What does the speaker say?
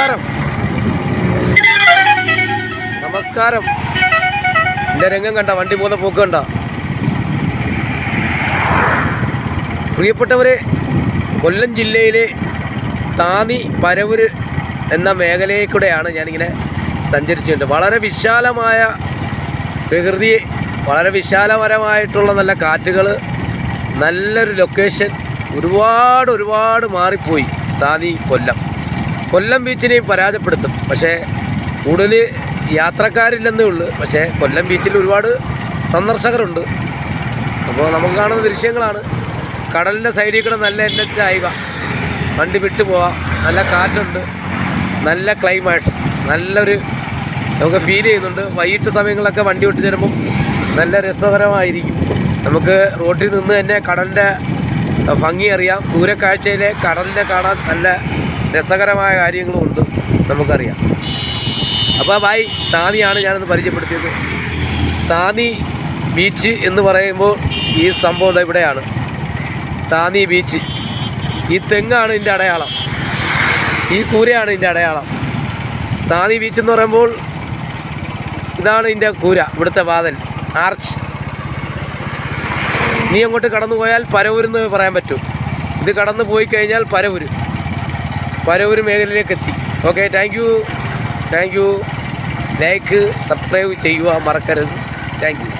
നമസ്കാരം. നമസ്കാരം. എന്റെ രംഗം കണ്ട വണ്ടി പോകുന്ന പോക്ക് കണ്ട. പ്രിയപ്പെട്ടവരെ കൊല്ലം ജില്ലയിലെ താന്നി പരവൂർ എന്ന മേഖലയിൽ കൂടെയാണ് ഞാനിങ്ങനെ സഞ്ചരിച്ചിട്ടുണ്ട്. വളരെ വിശാലമായ പ്രകൃതി വളരെ വിശാലപരമായിട്ടുള്ള നല്ല കാറ്റുകൾ നല്ലൊരു ലൊക്കേഷൻ ഒരുപാട് ഒരുപാട് മാറിപ്പോയി താന്നി കൊല്ലം. കൊല്ലം ബീച്ചിനെയും പരാജയപ്പെടുത്തും. പക്ഷേ കൂടുതൽ യാത്രക്കാരില്ലെന്നേ ഉള്ളൂ. പക്ഷേ കൊല്ലം ബീച്ചിൽ ഒരുപാട് സന്ദർശകരുണ്ട്. അപ്പോൾ നമുക്ക് കാണുന്ന ദൃശ്യങ്ങളാണ്. കടലിന്റെ സൈഡിൽ കൂടെ നല്ല എന്റെ എച്ച് വണ്ടി വിട്ടു പോവാം. നല്ല കാറ്റുണ്ട്. നല്ല ക്ലൈമാറ്റ്സ് നല്ലൊരു നമുക്ക് ഫീൽ ചെയ്യുന്നുണ്ട്. വൈകിട്ട് സമയങ്ങളിലൊക്കെ വണ്ടി വിട്ട് ചെല്ലുമ്പം നല്ല രസകരമായിരിക്കും. നമുക്ക് റോട്ടിൽ നിന്ന് തന്നെ കടലിന്റെ ഭംഗി അറിയാം. ദൂരക്കാഴ്ചയിലെ കടലിനെ കാണാൻ നല്ല രസകരമായ കാര്യങ്ങളും ഉണ്ട്. നമുക്കറിയാം. അപ്പോൾ ബായ് താനിയാണ് ഞാനൊന്ന് പരിചയപ്പെടുത്തിയത്. താനി ബീച്ച് എന്ന് പറയുമ്പോൾ ഈ സംഭവം ഇവിടെയാണ്. താനി ബീച്ച് ഈ തെങ്ങാണ് ഇതിന്റെ അടയാളം. ഈ കൂരയാണ് ഇതിന്റെ അടയാളം. താനി ബീച്ച് എന്ന് പറയുമ്പോൾ ഇതാണ് ഇതിന്റെ കൂര ഇവിടുത്തെ വാതൽ ആർച്ച് നീ അങ്ങോട്ട് കടന്നു പോയാൽ പരവൂരെന്ന് പറയാൻ പറ്റും. ഇത് കടന്നു പോയി കഴിഞ്ഞാൽ പരവൂര് പരവൂര് മേഖലയിലേക്ക് എത്തി okay thank you thank you like subscribe ചെയ്യുക മറക്കരുത്. Thank you